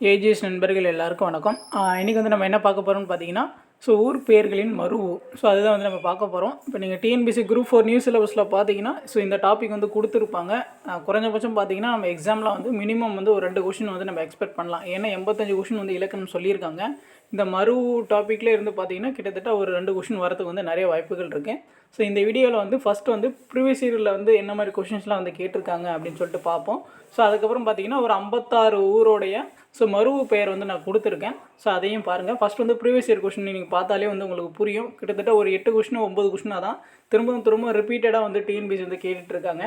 AGS நண்பர்கள் எல்லாருக்கும் வணக்கம். இன்றைக்கி வந்து நம்ம என்ன பார்க்க போகிறோம்னு பார்த்தீங்கன்னா ஸோ ஊர் பெயர்களின் மருவு ஸோ அதுதான் வந்து நம்ம பார்க்க போகிறோம் இப்போ நீங்கள் டிஎன்பிசி குரூப் ஃபோர் நியூஸ் சிலபஸில் பார்த்தீங்கன்னா ஸோ இந்த டாபிக் வந்து கொடுத்துருப்பாங்க. குறைஞ்சபட்சம் பார்த்தீங்கன்னா நம்ம எக்ஸாமில் வந்து மினிமம் வந்து ஒரு ரெண்டு கொஷின் வந்து நம்ம எக்ஸ்பெக்ட் பண்ணலாம். ஏன்னா எண்பத்தஞ்சு கொஷின் வந்து இலக்கணம் சொல்லியிருக்காங்க. இந்த மறு டாப்பிக்கில் இருந்து பார்த்தீங்கன்னா கிட்டத்தட்ட ஒரு ரெண்டு கொஷின் வரதுக்கு வந்து நிறைய வாய்ப்புகள் இருக்குது ஸோ இந்த வீடியோவில் வந்து ஃபஸ்ட்டு வந்து ப்ரீவியஸ் இயரில் வந்து என்ன மாதிரி கொஷின்ஸ்லாம் வந்து கேட்டிருக்காங்க அப்படின்னு சொல்லிட்டு பார்ப்போம். ஸோ அதுக்கப்புறம் பார்த்தீங்கன்னா ஒரு ஐம்பத்தாறு ஊரோடைய ஸோ மருவு பெயர் வந்து நான் கொடுத்துருக்கேன். ஸோ அதையும் பாருங்கள் ஃபஸ்ட் வந்து ப்ரீவியஸ் இயர் கொஷின் நீங்கள் பார்த்தாலே வந்து உங்களுக்கு புரியும். கிட்டத்தட்ட ஒரு எட்டு கொஷின் ஒம்பது கொஷினாக தான் திரும்பவும் திரும்ப ரிப்பீட்டடாக வந்து டிஎன்பிசி வந்து கேட்டுட்ருக்காங்க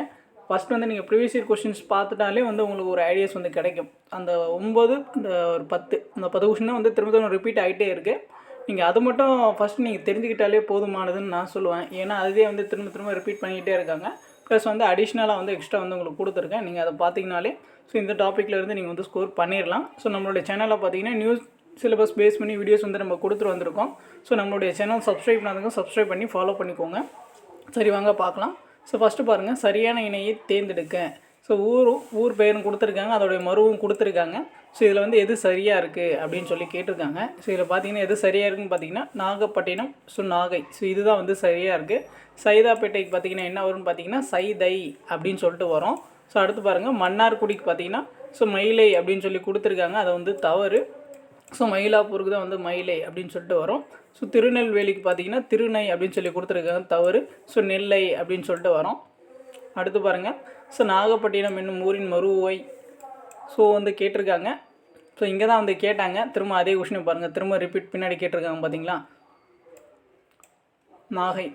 ஃபஸ்ட் வந்து நீங்கள் ப்ரீவியஸ் இயர் கொஷின்ஸ் பார்த்துட்டாலே வந்து உங்களுக்கு ஒரு ஐடியாஸ் வந்து கிடைக்கும். அந்த ஒம்பது அந்த ஒரு பத்து அந்த பத்து கொஷின் வந்து திரும்ப திரும்ப ரிப்பீட் ஆகிட்டே இருக்குது நீங்கள் அது மட்டும் ஃபஸ்ட் நீங்கள் தெரிஞ்சுக்கிட்டாலே போதுமானதுன்னு நான் சொல்லுவேன். ஏன்னா அதுவே வந்து திரும்ப திரும்ப ரிப்பீட் பண்ணிக்கிட்டே இருக்காங்க. ப்ளஸ் வந்து அடிஷ்னலாக வந்து எக்ஸ்ட்ரா வந்து உங்களுக்கு கொடுத்துருக்கேன். நீங்கள் அதை பார்த்தீங்கனாலே ஸோ இந்த டாப்பிக்லேருந்து இருந்து நீங்கள் வந்து ஸ்கோர் பண்ணிடலாம் ஸோ நம்மளுடைய சேனலில் பார்த்தீங்கன்னா நியூஸ் சிலபஸ் பேஸ் பண்ணி வீடியோஸ் வந்து நம்ம கொடுத்துட்டு வந்திருக்கோம். ஸோ நம்மளுடைய சேனல் சப்ஸ்கிரைப் பண்ணாதவங்க சப்ஸ்கிரைப் பண்ணி ஃபாலோ பண்ணிக்கோங்க. சரி வாங்க பார்க்கலாம். ஸோ ஃபஸ்ட்டு பாருங்கள் சரியான இணையை தேர்ந்தெடுக்க. ஸோ ஊரும் ஊர் பெயரும் கொடுத்துருக்காங்க. அதோடைய மருவும் கொடுத்துருக்காங்க. ஸோ இதில் வந்து எது சரியாக இருக்குது அப்படின்னு சொல்லி கேட்டிருக்காங்க. ஸோ இதில் பார்த்தீங்கன்னா எது சரியாக இருக்குன்னு பார்த்தீங்கன்னா நாகப்பட்டினம் ஸோ நாகை. ஸோ இதுதான் வந்து சரியாக இருக்குது சைதாப்பேட்டைக்கு பார்த்தீங்கன்னா என்ன வரும்னு பார்த்தீங்கன்னா சைதை அப்படின்னு சொல்லிட்டு வரும். ஸோ அடுத்து பாருங்கள் மன்னார்குடிக்கு பார்த்தீங்கன்னா ஸோ மயிலை அப்படின்னு சொல்லி கொடுத்துருக்காங்க. அதை வந்து தவறு. ஸோ மயிலாப்பூருக்கு தான் வந்து மயிலை அப்படின்னு சொல்லிட்டு வரும். ஸோ திருநெல்வேலிக்கு பார்த்தீங்கன்னா திருநை அப்படின்னு சொல்லி கொடுத்துருக்காங்க. தவறு. ஸோ நெல்லை அப்படின்னு சொல்லிட்டு வரும். அடுத்து பாருங்கள் ஸோ நாகப்பட்டினம் என்னும் ஊரின் மருவை ஸோ வந்து கேட்டிருக்காங்க. ஸோ இங்கே தான் வந்து கேட்டாங்க. திரும்ப அதே கொஷினை பாருங்கள் திரும்ப ரிப்பீட் பின்னாடி கேட்டிருக்காங்க பார்த்தீங்களா நாகை.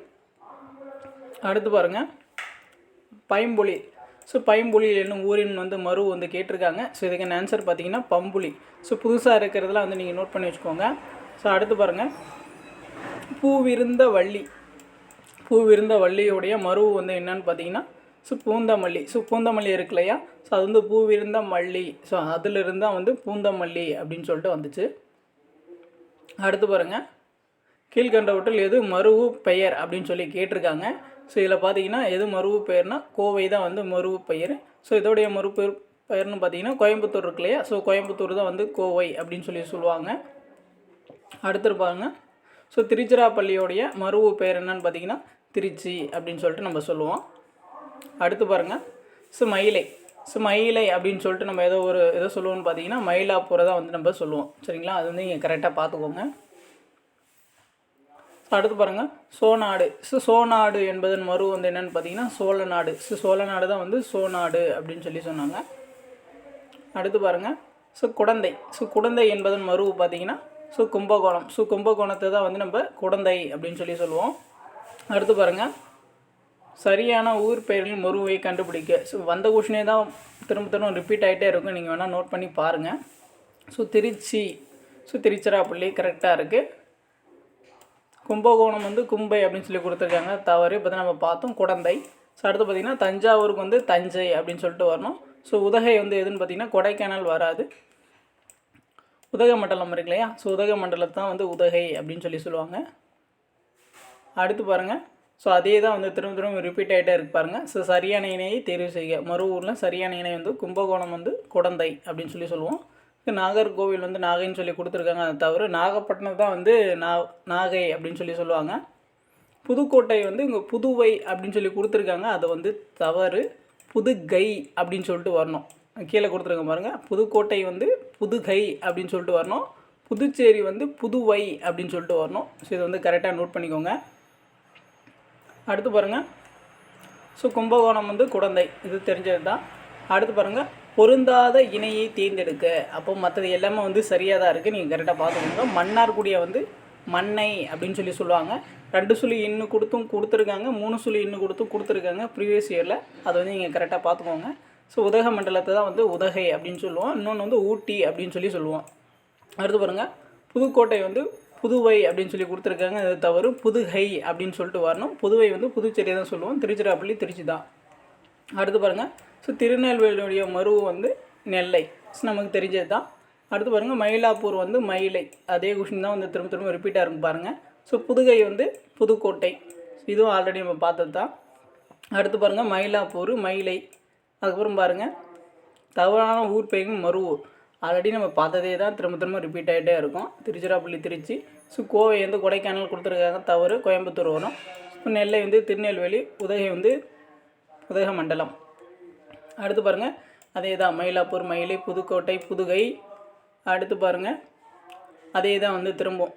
அடுத்து பாருங்கள் பைம்புலி. ஸோ பைம்புலி என்னும் ஊரின் வந்து மறு வந்து கேட்டிருக்காங்க. ஸோ இதுக்கான ஆன்சர் பார்த்தீங்கன்னா பம்புலி. ஸோ புதுசாக இருக்கிறதெல்லாம் வந்து நீங்கள் நோட் பண்ணி வச்சுக்கோங்க. ஸோ அடுத்து பாருங்கள் பூவிருந்த வள்ளி. பூவிருந்த வள்ளியோடைய மருவு வந்து என்னன்னு பார்த்தீங்கன்னா ஸோ பூந்தமல்லி. ஸோ பூந்தமல்லி இருக்கு இல்லையா? ஸோ அது வந்து பூவிருந்த மல்லி. ஸோ அதிலிருந்து தான் வந்து பூந்தமல்லி அப்படின்னு சொல்லிட்டு வந்துச்சு. அடுத்து பாருங்கள் கீழ்கண்டவற்றில் எது மருவு பெயர் அப்படின்னு சொல்லி கேட்டிருக்காங்க. ஸோ இதில் பார்த்தீங்கன்னா எது மருவு பெயர்னா கோவை தான் வந்து மருவு பெயர். ஸோ இதோடைய மறு பெயர் பெயர்னு பார்த்தீங்கன்னா கோயம்புத்தூர் இருக்கு இல்லையா? ஸோ கோயம்புத்தூர் தான் வந்து கோவை அப்படின்னு சொல்லி சொல்லுவாங்க. அடுத்து பாருங்க. ஸோ திருச்சிராப்பள்ளியோடைய மருவு பெயர் என்னன்னு பார்த்தீங்கன்னா திருச்சி அப்படின்னு சொல்லிட்டு நம்ம சொல்லுவோம். அடுத்து பாருங்கள் ஸோ மயிலை ஸோ மயிலை அப்படின்னு சொல்லிட்டு நம்ம ஏதோ ஒரு ஏதோ சொல்லுவோம்னு பார்த்தீங்கன்னா மயிலாப்பூரை தான் வந்து நம்ம சொல்லுவோம். சரிங்களா? அது வந்து நீங்கள் கரெக்டாக பார்த்துக்கோங்க. ஸோ அடுத்து பாருங்கள் சோநாடு. ஸோ சோநாடு என்பதன் மறு வந்து என்னென்னு பார்த்தீங்கன்னா சோழ நாடு. ஸோ சோழ நாடு தான் வந்து சோநாடு அப்படின்னு சொல்லி சொன்னாங்க. அடுத்து பாருங்கள் ஸோ குடந்தை. ஸோ குடந்தை என்பதன் மறு பார்த்தீங்கன்னா ஸோ கும்பகோணம். ஸோ கும்பகோணத்தை தான் வந்து நம்ம குடந்தை அப்படின்னு சொல்லி சொல்லுவோம். அடுத்து பாருங்கள் சரியான ஊர் பெயர்களின் மருவை கண்டுபிடிக்க. ஸோ வந்த கொஷினே தான் திரும்ப திரும்ப ரிப்பீட் ஆகிட்டே இருக்கும். நீங்கள் வேணால் நோட் பண்ணி பாருங்கள் ஸோ திருச்சி. ஸோ திருச்சிராப்பள்ளி கரெக்டாக இருக்குது கும்பகோணம் வந்து கும்பை அப்படின்னு சொல்லி கொடுத்துருக்காங்க. தவறு. இப்போ தான் நம்ம பார்த்தோம். குடந்தை. ஸோ அடுத்து பார்த்திங்கன்னா தஞ்சாவூருக்கு வந்து தஞ்சை அப்படின்னு சொல்லிட்டு வரணும். ஸோ உதகை வந்து எதுன்னு பார்த்திங்கன்னா கொடைக்கானல் வராது. உதகமண்டலம் இருக்கு இல்லையா? ஸோ உதகமண்டலத்தை தான் வந்து உதகை அப்படின்னு சொல்லி சொல்லுவாங்க. அடுத்து பாருங்கள் ஸோ அதே தான் வந்து திரும்ப திரும்ப ரிப்பீட் ஆகிட்டே இருக்கு பாருங்கள் ஸோ சரியான இணையை தேர்வு செய்ய மறு ஊரில் சரியான இணை வந்து கும்பகோணம் வந்து குடந்தை அப்படின்னு சொல்லி சொல்லுவோம். நாகர்கோவில் வந்து நாகைன்னு சொல்லி கொடுத்துருக்காங்க. அது தவிர நாகப்பட்டினம் தான் வந்து நா நாகை அப்படின்னு சொல்லி சொல்லுவாங்க. புதுக்கோட்டை வந்து இங்கே புதுவை அப்படின்னு சொல்லி கொடுத்துருக்காங்க. அதை வந்து தவறு. புதுகை அப்படின்னு சொல்லிட்டு வரணும். கீழே கொடுத்துருங்க பாருங்கள் புதுக்கோட்டை வந்து புதுகை அப்படின்னு சொல்லிட்டு வரணும். புதுச்சேரி வந்து புதுவை அப்படின்னு சொல்லிட்டு வரணும். ஸோ இதை வந்து கரெக்டாக நோட் பண்ணிக்கோங்க. அடுத்து பாருங்கள் ஸோ கும்பகோணம் வந்து குழந்தை இது தெரிஞ்சது தான் அடுத்து பாருங்கள் பொருந்தாத இணையை தேர்ந்தெடுக்க. அப்போ மற்றது எல்லாமே வந்து சரியாக தான் இருக்குது நீங்கள் கரெக்டாக பார்த்துக்கோங்க. மன்னார்குடியை வந்து மண்ணை அப்படின்னு சொல்லி சொல்லுவாங்க. ரெண்டு சொல்லி இன்னும் கொடுத்தும் கொடுத்துருக்காங்க. மூணு சொல்லி இன்னும் கொடுத்தும் கொடுத்துருக்காங்க. ப்ரீவியஸ் இயரில் அதை வந்து நீங்கள் கரெக்டாக பார்த்துக்கோங்க. ஸோ உதக மண்டலத்தை தான் வந்து உதகை அப்படின்னு சொல்லுவோம். இன்னொன்று வந்து ஊட்டி அப்படின்னு சொல்லி சொல்லுவோம். அடுத்து பாருங்கள் புதுக்கோட்டை வந்து புதுவை அப்படின்னு சொல்லி கொடுத்துருக்காங்க. அது தவறு. புதுகை அப்படின்னு சொல்லிட்டு வரணும். புதுவை வந்து புதுச்சேரி தான் சொல்லுவோம். திருச்சிராப்பள்ளி திருச்சி தான் அடுத்து பாருங்கள் ஸோ திருநெல்வேலியுடைய மருவு வந்து நெல்லை. ஸோ நமக்கு தெரிஞ்சது தான் அடுத்து பாருங்கள் மயிலாப்பூர் வந்து மயிலை. அதே கொஷின் தான் வந்து திரும்ப திரும்ப ரிப்பீட்டாக இருக்கும் பாருங்கள் ஸோ புதுகை வந்து புதுக்கோட்டை. இதுவும் ஆல்ரெடி நம்ம பார்த்தது தான் அடுத்து பாருங்கள் மயிலாப்பூர் மயிலை. அதுக்கப்புறம் பாருங்கள் தவறான ஊர் பெயரும் மருவூர். ஆல்ரெடி நம்ம பார்த்ததே தான் திரும்ப திரும்ப ரிப்பீட் ஆகிட்டே இருக்கும். திருச்சிராப்பள்ளி திருச்சி. ஸோ கோவை வந்து கொடைக்கானல் கொடுத்துருக்காங்க. தவறு கோயம்புத்தூர் வரும். நெல்லை வந்து திருநெல்வேலி உதகை வந்து உதக மண்டலம். அடுத்து பாருங்கள் அதே தான் மயிலாப்பூர் மயிலை புதுக்கோட்டை புதுகை. அடுத்து பாருங்கள் அதே தான் வந்து திரும்பவும்.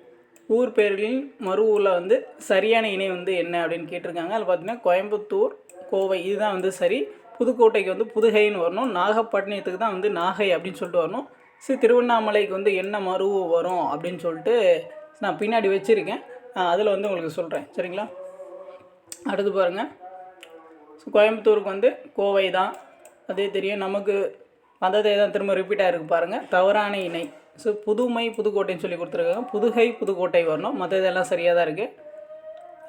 ஊர் பேர்களின் மறு ஊரில் வந்து சரியான இணை வந்து என்ன அப்படின்னு கேட்டிருக்காங்க. அதில் பார்த்தீங்கன்னா கோயம்புத்தூர் கோவை இதுதான் வந்து சரி. புதுக்கோட்டைக்கு வந்து புதுகைன்னு வரணும். நாகப்பட்டினத்துக்கு தான் வந்து நாகை அப்படின்னு சொல்லிட்டு வரணும். சரி திருவண்ணாமலைக்கு வந்து என்ன மருவு வரும் அப்படின்னு சொல்லிட்டு நான் பின்னாடி வச்சுருக்கேன். அதில் வந்து உங்களுக்கு சொல்கிறேன் சரிங்களா? அடுத்து பாருங்கள் ஸோ கோயம்புத்தூருக்கு வந்து கோவை தான். அதே தெரியும். நமக்கு வந்ததே தான் திரும்ப ரிப்பீட் ஆகிருக்கு பாருங்கள் தவறான இணை. ஸோ புதுமை புதுக்கோட்டைன்னு சொல்லி கொடுத்துருக்காங்க. புதுகை புதுக்கோட்டை வரணும். மற்ற இதெல்லாம் சரியாக தான் இருக்குது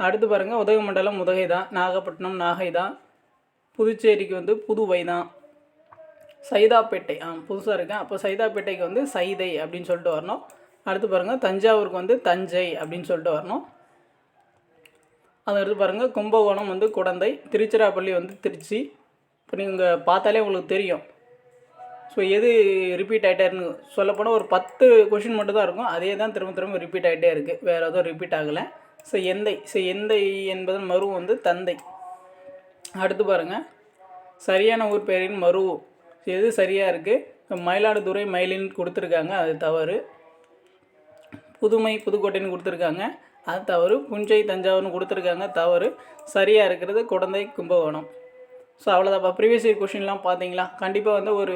அடுத்து பாருங்கள் உதகமண்டலம் உதகை தான். நாகப்பட்டினம் நாகை தான். புதுச்சேரிக்கு வந்து புதுவை தான். சைதாப்பேட்டை. ஆ புதுசாக இருக்கேன் அப்போ சைதாப்பேட்டைக்கு வந்து சைதை அப்படின்னு சொல்லிட்டு வரணும். அடுத்து பாருங்கள் தஞ்சாவூருக்கு வந்து தஞ்சை அப்படின்னு சொல்லிட்டு வரணும். அடுத்து பாருங்கள் கும்பகோணம் வந்து குடந்தை திருச்சிராப்பள்ளி வந்து திருச்சி. இப்போ நீங்கள் பார்த்தாலே உங்களுக்கு தெரியும். ஸோ எது ரிப்பீட் ஆகிட்டேருன்னு சொல்லப்போனால் ஒரு பத்து கொஷின் மட்டும் தான் இருக்கும். அதே தான் திரும்ப திரும்ப ரிப்பீட் ஆகிட்டே இருக்குது வேறு எதுவும் ரிப்பீட் ஆகலை. ஸோ எந்தை ஸோ எந்தை என்பதன் மரு வந்து தந்தை. அடுத்து பாருங்கள் சரியான ஊர் பெயரின் மரு எது சரியாக இருக்குது மயிலாடுதுறை மயிலின்னு கொடுத்துருக்காங்க. அது தவறு. புதுமை புதுக்கோட்டைன்னு கொடுத்துருக்காங்க. அது தவறு. புஞ்சை தஞ்சாவூர்னு கொடுத்துருக்காங்க. தவறு. சரியாக இருக்கிறது குழந்தை கும்பகோணம். ஸோ அவ்வளோதாப்பா ப்ரீவியஸ் இயர் கொஷின்லாம் பார்த்தீங்களா? கண்டிப்பாக வந்து ஒரு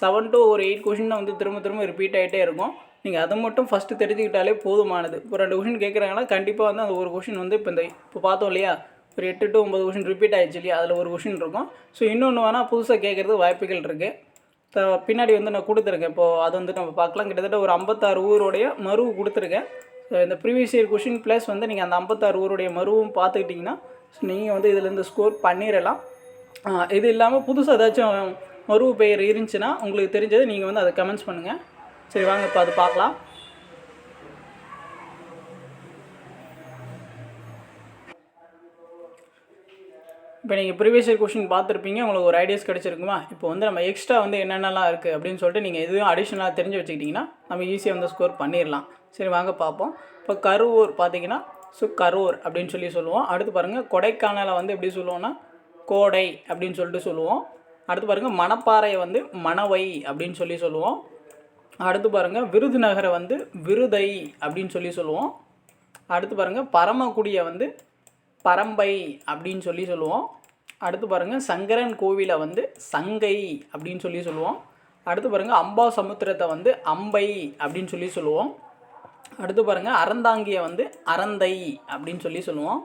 செவன் டு ஒரு எயிட் கொஷின் வந்து திரும்ப திரும்ப ரிப்பீட் ஆகிட்டே இருக்கும். நீங்கள் அதை மட்டும் ஃபஸ்ட்டு தெரிஞ்சுக்கிட்டாலே போதுமானது. இப்போ ரெண்டு கொஷின் கேட்குறாங்கன்னா கண்டிப்பாக வந்து அந்த ஒரு கொஷின் வந்து இப்போ இந்த இப்போ பார்த்தோம் இல்லையா? ஒரு எட்டு டு ஒம்பது கொஷின் ரிப்பீட் ஆகிடுச்சு இல்லையா? அதில் ஒரு கொஷின் இருக்கும். ஸோ இன்னொன்று வேணால் புதுசாக கேட்குறது வாய்ப்புகள் இருக்குது பின்னாடி வந்து நான் கொடுத்துருக்கேன். இப்போது அது வந்து நம்ம பார்க்கலாம். கிட்டத்தட்ட ஒரு ஐம்பத்தாறு ஊருடைய மருவு கொடுத்துருக்கேன். ஸோ இந்த ப்ரீவியஸ் இயர் கொஷின் ப்ளஸ் வந்து நீங்கள் அந்த ஐம்பத்தாறு ஊருடைய மருவும் பார்த்துக்கிட்டிங்கன்னா ஸோ நீங்கள் வந்து இதுலேருந்து ஸ்கோர் பண்ணிடலாம். இது இல்லாமல் புதுசாக ஏதாச்சும் மருவு பெயர் இருந்துச்சுன்னா உங்களுக்கு தெரிஞ்சது நீங்கள் வந்து அதை கமெண்ட்ஸ் பண்ணுங்கள் சரி வாங்க இப்போ அது பார்க்கலாம். இப்போ நீங்கள் ப்ரீவியஸ் இயர் கொஷின் பார்த்துருப்பீங்க உங்களுக்கு ஒரு ஐடியாஸ் கிடச்சிருக்குமா? இப்போ வந்து நம்ம எக்ஸ்ட்ரா வந்து என்னென்னலாம் இருக்குது அப்படின்னு சொல்லிட்டு நீங்கள் எதுவும் அடிஷ்னலாக தெரிஞ்சு வச்சுக்கிட்டிங்கன்னா நம்ம ஈஸியாக வந்து ஸ்கோர் பண்ணிடலாம் சரி வாங்க பார்ப்போம். இப்போ கரூர் பார்த்தீங்கன்னா ஸோ கரூர் அப்படின்னு சொல்லி சொல்லுவோம். அடுத்து பாருங்கள் கொடைக்கானலை வந்து எப்படி சொல்லுவோம்னா கோடை அப்படின்னு சொல்லிட்டு சொல்லுவோம். அடுத்து பாருங்கள் மணப்பாறையை வந்து மணவை அப்படின்னு சொல்லி சொல்லுவோம். அடுத்து பாருங்கள் விருதுநகரை வந்து விருதை அப்படின்னு சொல்லி சொல்லுவோம். அடுத்து பாருங்கள் பரமக்குடியை வந்து பரம்பை அப்படின்னு சொல்லி சொல்லுவோம். அடுத்து பாருங்கள் சங்கரன் கோவிலை வந்து சங்கை அப்படின்னு சொல்லி சொல்லுவோம். அடுத்து பாருங்கள் அம்பா சமுத்திரத்தை வந்து அம்பை அப்படின்னு சொல்லி சொல்லுவோம். அடுத்து பாருங்கள் அறந்தாங்கியை வந்து அறந்தை அப்படின்னு சொல்லி சொல்லுவோம்.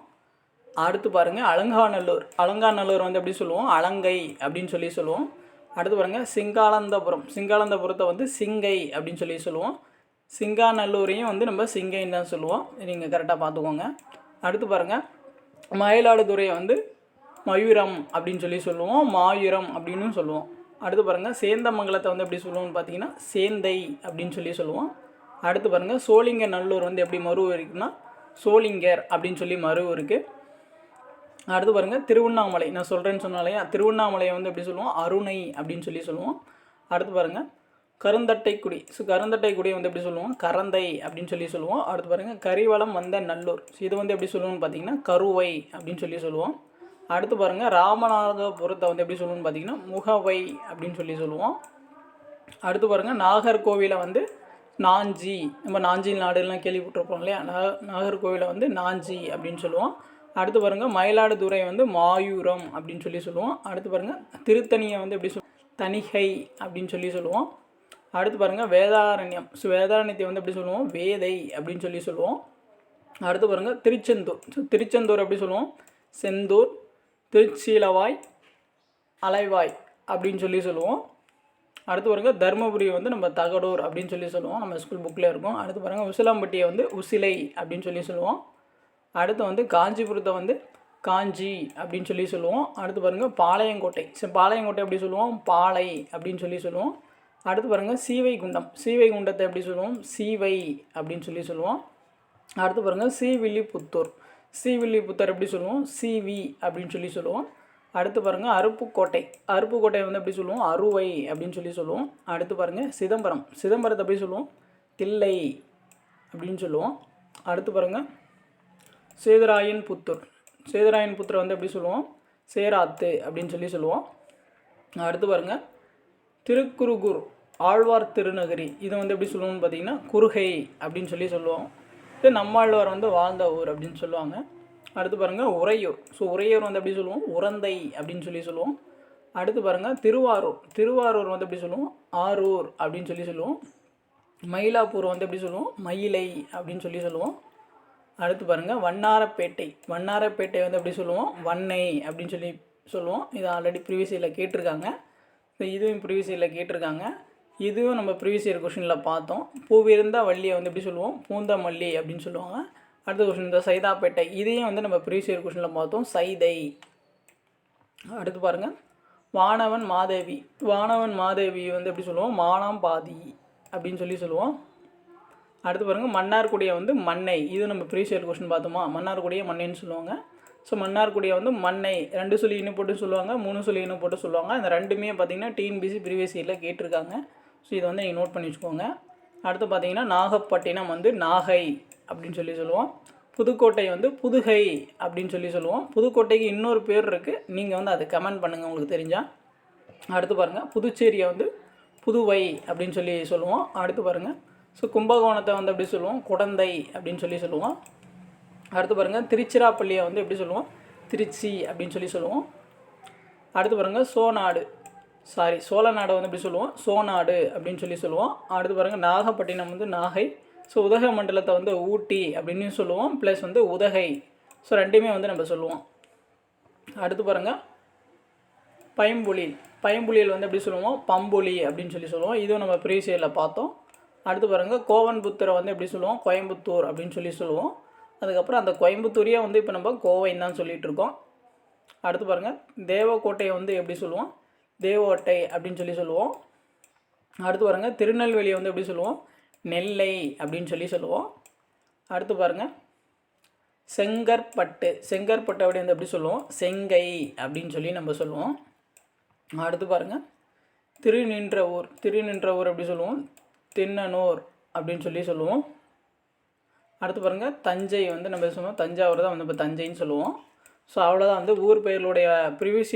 அடுத்து பாருங்கள் அலங்காநல்லூர் அலங்காநல்லூர் வந்து எப்படி சொல்லுவோம்? அலங்கை அப்படின்னு சொல்லி சொல்லுவோம். அடுத்து பாருங்கள் சிங்காலந்தபுரம் சிங்காலந்தபுரத்தை வந்து சிங்கை அப்படின்னு சொல்லி சொல்லுவோம். சிங்காநல்லூரையும் வந்து நம்ம சிங்கைன்னு தான் சொல்லுவோம். நீங்கள் கரெக்டாக பார்த்துக்கோங்க. அடுத்து பாருங்கள் மயிலாடுதுறையை வந்து மயூரம் அப்படின்னு சொல்லி சொல்லுவோம். மாயூரம் அப்படின்னு சொல்லுவோம். அடுத்து பாருங்கள் சேந்தமங்கலத்தை வந்து எப்படி சொல்லுவோம்னு பார்த்தீங்கன்னா சேந்தை அப்படின்னு சொல்லி சொல்லுவோம். அடுத்து பாருங்கள் சோளிங்க நல்லூர் வந்து எப்படி மருவு இருக்குன்னா சோளிங்கர் அப்படின்னு சொல்லி மருவு இருக்குது அடுத்து பாருங்கள் திருவண்ணாமலை. நான் சொல்கிறேன்னு சொன்னாலையா திருவண்ணாமலையை வந்து எப்படி சொல்லுவோம்? அருணை அப்படின்னு சொல்லி சொல்லுவோம். அடுத்து பாருங்கள் கருந்தட்டைக்குடி. ஸோ கருந்தட்டைக்குடியை வந்து எப்படி சொல்லுவோம்? கரந்தை அப்படின்னு சொல்லி சொல்லுவோம். அடுத்து பாருங்கள் கரிவளம் வந்த நல்லூர். ஸோ இது வந்து எப்படி சொல்லுவோம்னு பார்த்தீங்கன்னா கருவை அப்படின்னு சொல்லி சொல்லுவோம். அடுத்து பாருங்கள் ராமநாதபுரத்தை வந்து எப்படி சொல்லுவோம்னு பார்த்தீங்கன்னா முகவை அப்படின்னு சொல்லி சொல்லுவோம். அடுத்து பாருங்கள் நாகர்கோவிலை வந்து நாஞ்சி நம்ம நாஞ்சி நாடுலாம் கேள்விப்பட்டிருப்போம் இல்லையா? நா நாகர்கோவிலை வந்து நாஞ்சி அப்படின்னு சொல்லுவோம். அடுத்து பாருங்கள் மயிலாடுதுறை வந்து மாயூரம் அப்படின்னு சொல்லி சொல்லுவோம். அடுத்து பாருங்கள் திருத்தணியை வந்து எப்படி சொல் தணிகை அப்படின்னு சொல்லி சொல்லுவோம். அடுத்து பாருங்கள் வேதாரண்யம் ஸோ வேதாரண்யத்தை வந்து எப்படி சொல்லுவோம்? வேதை அப்படின்னு சொல்லி சொல்லுவோம். அடுத்து பாருங்கள் திருச்செந்தூர் ஸோ திருச்செந்தூர் எப்படி சொல்லுவோம்? செந்தூர் திருச்சீலவாய் அலைவாய் அப்படின்னு சொல்லி சொல்லுவோம். அடுத்து பாருங்க தருமபுரி வந்து நம்ம தகடூர் அப்படின்னு சொல்லி சொல்லுவோம். நம்ம ஸ்கூல் புக்கில் இருக்கும். அடுத்து பாருங்கள் உசிலாம்பட்டியை வந்து உசிலை அப்படின்னு சொல்லி சொல்லுவோம். அடுத்து வந்து காஞ்சிபுரத்தை வந்து காஞ்சி அப்படின்னு சொல்லி சொல்லுவோம். அடுத்து பாருங்கள் பாளையங்கோட்டை. சரி பாளையங்கோட்டை எப்படி சொல்லுவோம்? பாலை அப்படின்னு சொல்லி சொல்லுவோம். அடுத்து பாருங்கள் சீவைகுண்டம். சீவைகுண்டத்தை எப்படி சொல்லுவோம்? சீவை அப்படின்னு சொல்லி சொல்லுவோம். அடுத்து பாருங்கள் சீவில்லிபுத்தூர். ஸ்ரீவில்லிபுத்தூர் எப்படி சொல்லுவோம்? சிவி அப்படின்னு சொல்லி சொல்லுவோம். அடுத்து பாருங்கள் அருப்புக்கோட்டை. அருப்புக்கோட்டை வந்து எப்படி சொல்லுவோம்? அறுவை அப்படின்னு சொல்லி சொல்லுவோம். அடுத்து பாருங்கள் சிதம்பரம். சிதம்பரத்தை எப்படி சொல்லுவோம்? தில்லை அப்படின்னு சொல்லுவோம். அடுத்து பாருங்கள் சேதராயன் புத்தூர். சேதராயன் புத்தரை வந்து எப்படி சொல்லுவோம்? சேராத்து அப்படின்னு சொல்லி சொல்லுவோம். அடுத்து பாருங்கள் திருக்குறுகூர் ஆழ்வார் திருநகரி. இதை வந்து எப்படி சொல்லுவோம்னு பார்த்தீங்கன்னா குறுகை அப்படின்னு சொல்லி சொல்லுவோம். அடுத்து நம்மாழ்வார் வந்து வாழ்ந்த ஊர் அப்படின்னு சொல்லுவாங்க. அடுத்து பாருங்கள் உறையூர். ஸோ உறையூர் வந்து எப்படி சொல்லுவோம்? உரந்தை அப்படின்னு சொல்லி சொல்லுவோம். அடுத்து பாருங்கள் திருவாரூர். திருவாரூர் வந்து எப்படி சொல்லுவோம்? ஆரூர் அப்படின்னு சொல்லி சொல்லுவோம். மயிலாப்பூர் வந்து எப்படி சொல்லுவோம்? மயிலை அப்படின்னு சொல்லி சொல்லுவோம். அடுத்து பாருங்கள் வண்ணாரப்பேட்டை. வண்ணாரப்பேட்டை வந்து எப்படி சொல்லுவோம்? வண்ணை அப்படின்னு சொல்லி சொல்லுவோம். இது ஆல்ரெடி ப்ரீவியஸ் இயரில் கேட்டிருக்காங்க. ஸோ இதுவும் ப்ரீவியஸ் இயரில் கேட்டிருக்காங்க. இதுவும் நம்ம ப்ரீவியஸ் இயர் கொஷினில் பார்த்தோம். பூவிருந்தா வள்ளியை வந்து எப்படி சொல்லுவோம்? பூந்தமல்லி அப்படின்னு சொல்லுவாங்க. அடுத்த கொஷின் இந்த சைதாப்பேட்டை. இதையும் வந்து நம்ம ப்ரீவியஸ் இயர் கொஷினில் பார்த்தோம். சைதை. அடுத்து பாருங்கள் வானவன் மாதேவி. வானவன் மாதேவி வந்து எப்படி சொல்லுவோம்? மானாம் பாதி அப்படின்னு சொல்லி சொல்லுவோம். அடுத்து பாருங்கள் மன்னார்குடியை வந்து மண்ணை. இது நம்ம ப்ரீவியஸ் கொஸ்டின் பார்த்தோமா? மன்னார்குடியை மண்ணைன்னு சொல்லுவாங்க. ஸோ மன்னார்குடியை வந்து மண்ணை. ரெண்டு சொல்லி இன்னும் போட்டு சொல்லுவாங்க. மூணு சொல்லி இன்னும் போட்டு சொல்லுவாங்க. அந்த ரெண்டுமே பார்த்திங்கன்னா டிஎன்பிசி ப்ரீவியஸ் இயரில் கேட்டிருக்காங்க. ஸோ இதை வந்து நீங்கள் நோட் பண்ணி வச்சுக்கோங்க. அடுத்து பார்த்தீங்கன்னா நாகப்பட்டினம் வந்து நாகை அப்படின்னு சொல்லி சொல்லுவோம். புதுக்கோட்டை வந்து புதுகை அப்படின்னு சொல்லி சொல்லுவோம். புதுக்கோட்டைக்கு இன்னொரு பேர் இருக்குது நீங்கள் வந்து அதை கமெண்ட் பண்ணுங்கள் உங்களுக்கு தெரிஞ்சால் அடுத்து பாருங்கள் புதுச்சேரியை வந்து புதுவை அப்படின்னு சொல்லி சொல்லுவோம். அடுத்து பாருங்கள் ஸோ கும்பகோணத்தை வந்து எப்படி சொல்லுவோம்? குடந்தை அப்படின்னு சொல்லி சொல்லுவோம். அடுத்து பாருங்கள் திருச்சிராப்பள்ளியை வந்து எப்படி சொல்லுவோம்? திருச்சி அப்படின்னு சொல்லி சொல்லுவோம். அடுத்து பாருங்கள் சோநாடு சாரி சோழ நாடை வந்து எப்படி சொல்லுவோம்? சோநாடு அப்படின்னு சொல்லி சொல்லுவோம். அடுத்து பாருங்கள் நாகப்பட்டினம் வந்து நாகை. ஸோ உதக மண்டலத்தை வந்து ஊட்டி அப்படின்னு சொல்லுவோம். ப்ளஸ் வந்து உதகை. ஸோ ரெண்டுமே வந்து நம்ம சொல்லுவோம். அடுத்து பாருங்கள் பயம்புலியில் பயம்புலியில் வந்து எப்படி சொல்லுவோம்? பம்புலி அப்படின்னு சொல்லி சொல்லுவோம். இதுவும் நம்ம ப்ரீசியரில் பார்த்தோம். அடுத்து பாருங்கள் கோவன்புத்தரை வந்து எப்படி சொல்லுவோம்? கோயம்புத்தூர் அப்படின்னு சொல்லி சொல்லுவோம். அதுக்கப்புறம் அந்த கோயம்புத்தூரையே வந்து இப்போ நம்ம கோவைன்னு தான் சொல்லிகிட்டு இருக்கோம். அடுத்து பாருங்கள் தேவக்கோட்டையை வந்து எப்படி சொல்லுவோம்? தேவோட்டை அப்படின்னு சொல்லி சொல்லுவோம். அடுத்து பாருங்கள் திருநெல்வேலியை வந்து எப்படி சொல்லுவோம்? நெல்லை அப்படின்னு சொல்லி சொல்லுவோம். அடுத்து பாருங்கள் செங்கற்பட்டு செங்கற்பட்டு அப்படி வந்து எப்படி சொல்லுவோம்? செங்கை அப்படின்னு சொல்லி நம்ம சொல்லுவோம். அடுத்து பாருங்கள் திருநின்ற ஊர் திருநின்ற ஊர் எப்படி சொல்லுவோம்? தின்னனூர் அப்படின்னு சொல்லி சொல்லுவோம். அடுத்து பாருங்கள் தஞ்சை வந்து நம்ம சொல்லுவோம். தஞ்சாவூர் தான் வந்து இப்போ தஞ்சைன்னு சொல்லுவோம். ஸோ அவ்வளோதான் வந்து ஊர் பெயர்களுடைய ப்ரிவியஸ்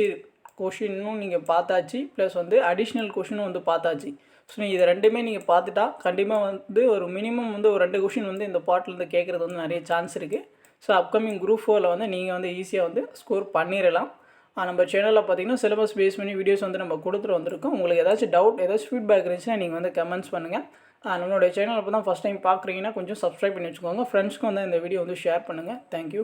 கொஷினும் நீங்கள் பார்த்தாச்சு ப்ளஸ் வந்து அடிஷ்னல் கொஷினும் வந்து பார்த்தாச்சு. ஸோ நீங்கள் இதை ரெண்டுமே நீங்கள் பார்த்துட்டா கண்டிப்பாக வந்து ஒரு மினிமம் வந்து ஒரு ரெண்டு கொஷின் வந்து இந்த பாட்டிலேருந்து கேட்குறது வந்து நிறைய சான்ஸ் இருக்குது ஸோ அப்கமிங் குரூப் ஃபோரில் வந்து நீங்கள் வந்து ஈஸியாக வந்து ஸ்கோர் பண்ணிடலாம் நம்ம சேனலில் பார்த்தீங்கன்னா சிலபஸ் பேஸ் பண்ணி வீடியோஸ் வந்து நம்ம கொடுத்துட்டு வந்திருக்கோம். உங்களுக்கு ஏதாச்சும் டவுட் ஏதாச்சும் ஃபீட்பேக் இருந்துச்சுன்னா நீங்கள் வந்து கமெண்ட்ஸ் பண்ணுங்கள் நம்மளுடைய சேனல் இப்போ தான் ஃபஸ்ட் டைம் பார்க்குறீங்கன்னா கொஞ்சம் சப்ஸ்கிரைப் பண்ணி வச்சுக்கோங்க. ஃப்ரெண்ட்ஸ்க்கும் வந்து இந்த வீடியோ வந்து ஷேர் பண்ணுங்கள் தேங்க்யூ